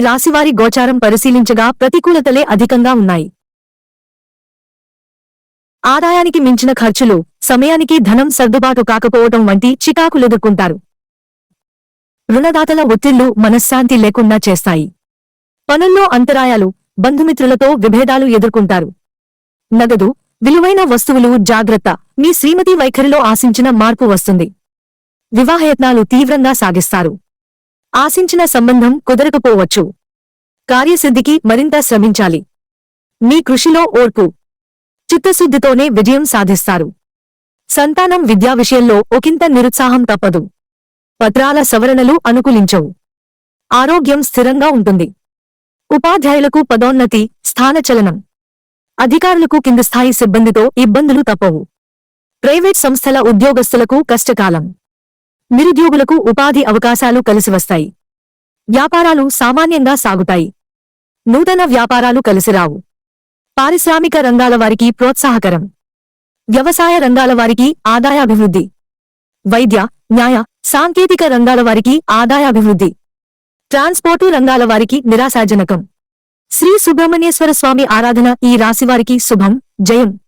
రాశివారి గోచారం పరిశీలించగా ప్రతికూలతలే అధికంగా ఉన్నాయి. ఆదాయానికి మించిన ఖర్చులు సమయానికి ధనం సర్దుబాటు కాకపోవటం వంటి చికాకులెదుర్కొంటారు. రుణదాతల ఒత్తిళ్ళు మనశ్శాంతి లేకుండా చేస్తాయి. పనుల్లో అంతరాయాలు బంధుమిత్రులతో విభేదాలు ఎదుర్కొంటారు. నగదు విలువైన వస్తువులు జాగ్రత్త మీ శ్రీమతి వైఖరిలో ఆశించిన మార్పు వస్తుంది. వివాహయత్నాలు తీవ్రంగా సాగిస్తారు. ఆశించిన సంబంధం కుదరకపోవచ్చు. కార్యసిద్ధికి మరింత శ్రమించాలి. మీ కృషిలో ఓర్పు. చిత్తశుద్ధితోనే విజయం సాధిస్తారు. సంతానం విద్యా విషయంలో ఒకంత నిరుత్సాహం తప్పదు. పత్రాల సవరణలు అనుకూలించవు. ఆరోగ్యం స్థిరంగా ఉంటుంది. ఉపాధ్యాయులకు పదోన్నతి స్థానచలనం అధికారులకు కింది స్థాయి సిబ్బందితో ఇబ్బందులు తప్పవు. ప్రైవేట్ సంస్థల ఉద్యోగస్తులకు కష్టకాలం. నిరుద్యోగులకు ఉపాధి అవకాశాలు కలిసివస్తాయి వ్యాపారాలు సామాన్యంగా సాగుతాయి. నూతన వ్యాపారాలు కలిసిరావు పారిశ్రామిక రంగాల వారికి ప్రోత్సాహకరం. వ్యవసాయ రంగాల వారికి ఆదాయాభివృద్ధి. వైద్య న్యాయ సాంకేతిక రంగాల వారికి ఆదాయాభివృద్ధి. ట్రాన్స్పోర్టు రంగాల వారికి నిరాశాజనకం. శ్రీ సుబ్రహ్మణ్యేశ్వర స్వామి ఆరాధన ఈ రాశివారికి శుభం జయం.